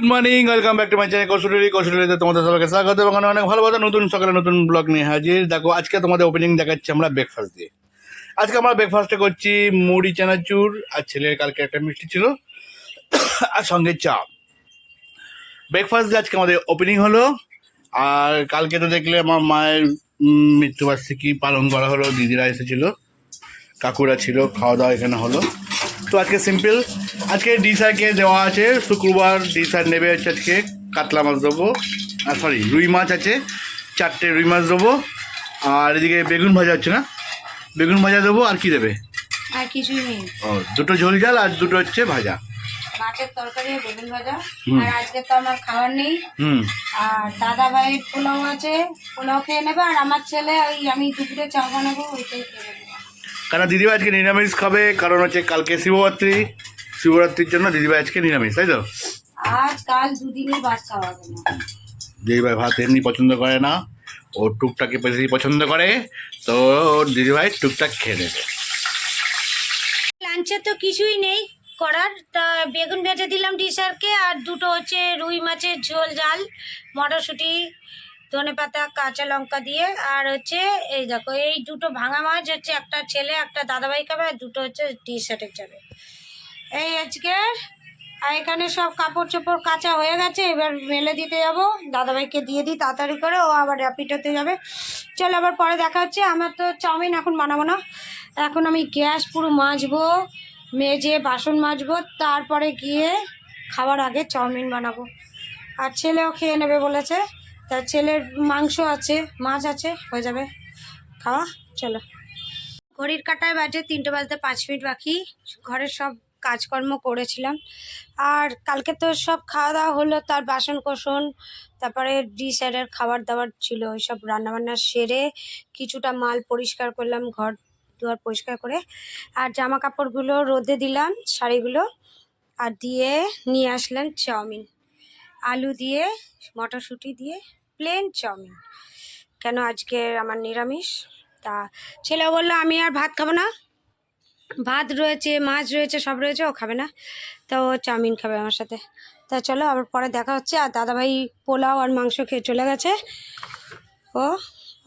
Good morning welcome back to my channel Koushali কৌশলীতে তোমাদের সবাইকে স্বাগত এবং অনেক ভালো কথা নতুন সকালে নতুন ব্লগ নিয়ে হাজির। দেখো, আজকে তোমাদের ওপেনিং দেখাচ্ছি আমরা ব্রেকফাস্ট দিয়ে। আজকে আমরা ব্রেকফাস্টে করছি মুড়ি, চানাচুর আর ছেলের কালকে একটা মিষ্টি ছিল, আর সঙ্গে চা। ব্রেকফাস্ট দিয়ে আজকে আমাদের ওপেনিং হলো, আর কালকে তো দেখলে আমার মায়ের মৃত্যুবার্ষিকী পালন করা হলো, দিদিরা এসেছিল, কাকুরা ছিল, খাওয়া দাওয়া এখানে হলো। তো আজকে সিম্পল আজকে ডি স্যারকে দেওয়া আছে শুক্রবার ডি স্যার নেবে হচ্ছে আজকে কাতলা মাছ দেবো। আর সরি রুই মাছ আছে চারটে রুই মাছ দেবো। আর এদিকে বেগুন ভাজা হচ্ছে না? বেগুন ভাজা দেবো আর কি দেবে? আর কিছুই নেই ও দুটো ঝোল ঝাল আর দুটো হচ্ছে ভাজা। মাছের তরকারি বেগুন ভাজা। আর আজকে তো আমার খাবার নেই। হুম। আর দাদা ভাইয়ের পোলাও আছে পোলাও খেয়ে নেবে। আর আমার ছেলে ওই আমি দুপুরে চা বানাবো ওইটাই খেয়ে নেবে। কারণ দিদিভাই আজকে নিরামিষ খাবে কারণ হচ্ছে কালকে শিবরাত্রি। শিবরাত্রির জন্য দিদিভাই আজকে নিরামিষ তাই তো? আজ কাল দুদিনই ভাত খাওয়া হবে না। দিদিভাই ভাত এমনি পছন্দ করে না ও টুকটাকে বেশি পছন্দ করে তো ওর দিদিভাই টুকটাক খেয়ে নেবে। লাঞ্চে তো কিছুই নেই করার তা বেগুন ভেজে দিলাম টিচারকে আর দুটো হচ্ছে রুই মাছের ঝোল জাল মটরশুঁটি ধনে পাতা, কাঁচা লঙ্কা দিয়ে, আর হচ্ছে এই দেখো, এই দুটো ভাঙা মাছ হচ্ছে একটা ছেলে, একটা দাদাভাই খাবে, আর দুটো হচ্ছে টি শার্টের যাবে। এই আজকে, আর এখানে সব কাপড় চোপড় কাঁচা হয়ে গেছে, এবার মেলে দিতে যাব। দাদাভাইকে দিয়ে দিই তাড়াতাড়ি করে, ও আবার র্যাপিডোতে যাবে। চল, আবার পরে দেখা হচ্ছে, আমার তো চাউমিন এখন বানাবো না। এখন আমি গ্যাস পুরো মাজবো, মেজে বাসন মাজবো, তারপরে গিয়ে খাবার আগে চাউমিন বানাবো। আর ছেলেও খেয়ে নেবে বলেছে। তার ছেলের মাংস আছে, মাছ আছে, হয়ে যাবে। খাওয়া, চলো। ঘড়ির কাটায় বাজে তিনটে বাজতে পাঁচ মিনিট বাকি। ঘরের সব কাজকর্ম করেছিলাম। আর কালকে তো সব খাওয়া দাওয়া হলো, তার বাসন কোসন, তারপরে ডি স্যারের খাবার দাবার ছিল ওই সব রান্নাবান্না সেরে কিছুটা মাল পরিষ্কার করলাম, ঘর দুয়ার পরিষ্কার করে। আর জামা কাপড়গুলো রোদে দিলাম, শাড়িগুলো, আর দিয়ে নিয়ে আসলাম চাউমিন। আলু দিয়ে, মটরশুঁটি দিয়ে প্লেন চাউমিন কেন আজকে আমার নিরামিষ? তা ছেলে বলল, আমি আর ভাত খাব না। ভাত রয়েছে, মাছ রয়েছে, সব রয়েছে, ও খাবে না। তো ও চাউমিন খাবে আমার সাথে। তা চলো, আবার পরে দেখা হচ্ছে। আর দাদাভাই পোলাও আর মাংস খেয়ে চলে গেছে। ও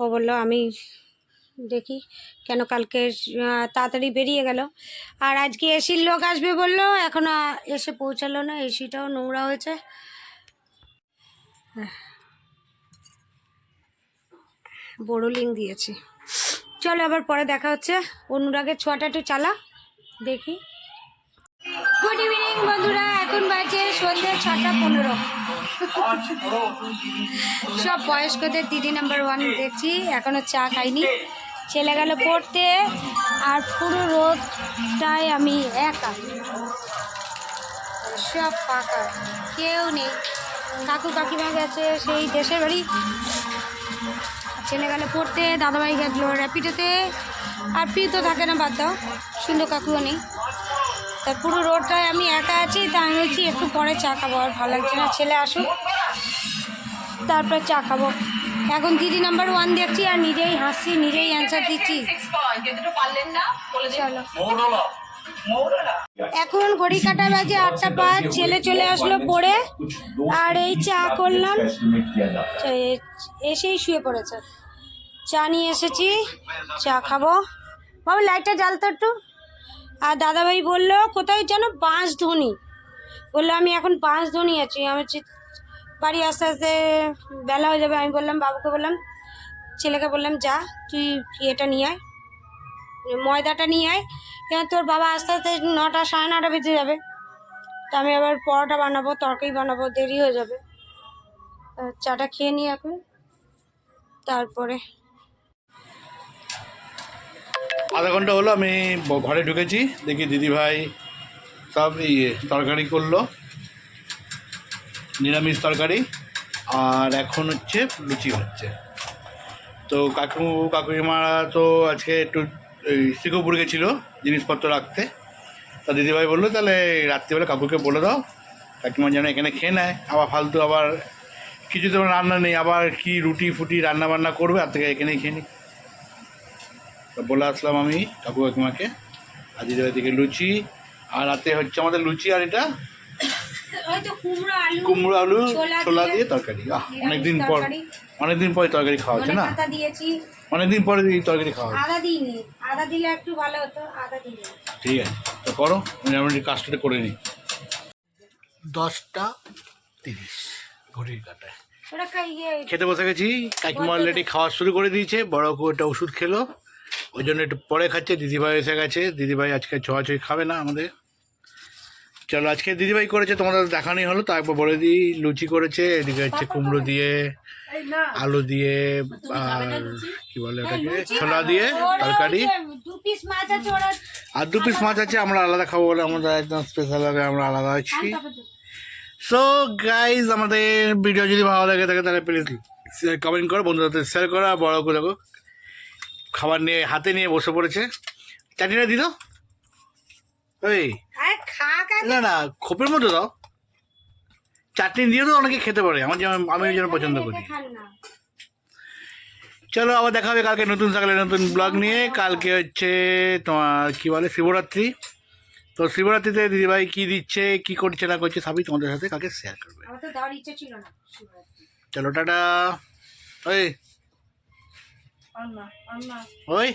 ও বলল, আমি দেখি কেন কালকে তাড়াতাড়ি বেরিয়ে গেল। আর আজকে এসির লোক আসবে বলল, এখনও এসে পৌঁছালো না। এসিটাও নোংরা হয়েছে। বড় লিঙ্ক দিয়েছি। চলো আবার পরে দেখা হচ্ছে। অনুরাগের ছোঁয়াটা একটু চালা, দেখি। গুড ইভিনিং বন্ধুরা, এখন বাজে সন্ধ্যে ছটা পনেরো। সব বয়স্কদের দিদি নাম্বার ওয়ান দেখছি এখনও চা খাইনি। ছেলে গেল পড়তে, আর পুরো রোদটায় আমি একা। সব ফাঁকা, কেউ নেই। কাকু কাকিমা গেছে, সেই দেশের বাড়ি। ছেলে গেলে পড়তে দাদাভাই গেছিল র্যাপিডোতে আর ফ্রি তো থাকে না বাদ দাও সুন্দর কাকুও নেই। তা পুরো রোডটায় আমি একা আছি তা আমি বলছি একটু পরে চা খাব আর ভালো লাগছে না ছেলে আসুক তারপর চা খাব। এখন দিদি নাম্বার ওয়ান দেখছি আর নিজেই হাসছি নিজেই অ্যান্সার দিচ্ছি। চলো। এখন ঘড়ি কাটা বাজে আটটা পাঁচ, ছেলে চলে আসলো পড়ে, আর এই চা করলাম। এসেই শুয়ে পড়েছে। চা নিয়ে এসেছি, চা খাব। বাবু লাইটটা জ্বালতো একটু। আর দাদাভাই বলল, কোথায় যেন বাঁশ ধনি বলল, আমি এখন বাঁশ ধনি আছি। আমি বাড়ি আস্তে আস্তে বেলা হয়ে যাবে। আমি বললাম, বাবুকে বললাম, ছেলেকে বললাম, যা, তুই ইয়েটা নিয়ে আয়। ময়দাটা নিয়ে আয়। কেন তোর বাবা আস্তে আস্তে নটা, সাড়ে নটা বেজে যাবে। তা আমি আবার পরোটা বানাবো, তরকারি বানাবো, দেরি হয়ে যাবে। চাটা খেয়ে নিই এখন। তারপরে। আধা ঘণ্টা হলো, আমি ঘরে ঢুকেছি। দেখি দিদিভাই সব ইয়ে তরকারি করল। নিরামিষ তরকারি। আর এখন হচ্ছে লুচি হচ্ছে। তো কাকু কাকুমা তো আজকে একটু এই শিখপুর গেছিল জিনিসপত্র রাখতে। তা দিদিভাই বলল তাহলে রাত্রিবেলা কাকুকে বলে দাও কাকিমা যেন এখানে খেয়ে নেয়। আবার ফালতু আবার কিছু তো রান্না নেই আবার কি রুটি ফুটি রান্না বান্না করবে আর থেকে এখানেই খেয়ে নিই তো বলে আসলাম আমি কাকু কাকিমাকে আর দিদিভাই থেকে লুচি আর রাতে হচ্ছে আমাদের লুচি আর এটা কুমড়ো আলু কুমড়ো আলু ছোলা দিয়ে তরকারি। অনেকদিন পর। অনেকদিন পরে তরকারি খাওয়া হচ্ছে না? পাতা দিয়েছি। অনেকদিন পরে এই তরকারি খাওয়া আদা দিইনি। আদা দিলে একটু ভালো হতো আদা দিলে ঠিক আছে তো করো আমি আমি কাজটা করে নিই। দশটা তিরিশ ঘড়ির কাটায়। খেতে বসে গেছি কাকিমা অলরেডি খাওয়া শুরু করে দিয়েছে বড় একটা ওষুধ খেলো। ওই জন্য একটু পরে খাচ্ছে দিদিভাই এসে গেছে দিদিভাই আজকে ছোঁয়াছুঁই খাবে না আমাদের। চলো আজকে দিদিভাই করেছে তোমাদের দেখানোই হলো তারপর বলে দিই লুচি করেছে এদিকে হচ্ছে কুমড়ো দিয়ে আলু দিয়ে আর কি বলে ওটাকে ছোলা দিয়ে তরকারি। আর দু পিস মাছ আছে আমরা আলাদা খাব বলে আমাদের একদম স্পেশাল ভাবে আমরা আলাদা আছি। সো গাইজ আমাদের ভিডিও যদি ভালো লাগে থাকে তাহলে প্লিজ কমেন্ট করো বন্ধুদের সাথে শেয়ার করো আর বড় করে খাবার নিয়ে হাতে নিয়ে বসে পড়েছে। চাটনিটা দিল? খা না না খোপের মধ্যে দাও। চাটনি দিয়ে তো অনেকে খেতে পারে। আমার যেমন আমি জন্য পছন্দ করি। চলো আবার দেখা হবে কালকে নতুন সকালে নতুন ব্লগ নিয়ে। কালকে হচ্ছে তোমার কি বলে শিবরাত্রি। তো শিবরাত্রিতে দিদিভাই কি দিচ্ছে কি করছে না করছে সবই তোমাদের সাথে কালকে শেয়ার করবে। চলো টাটা। ওই। ওই।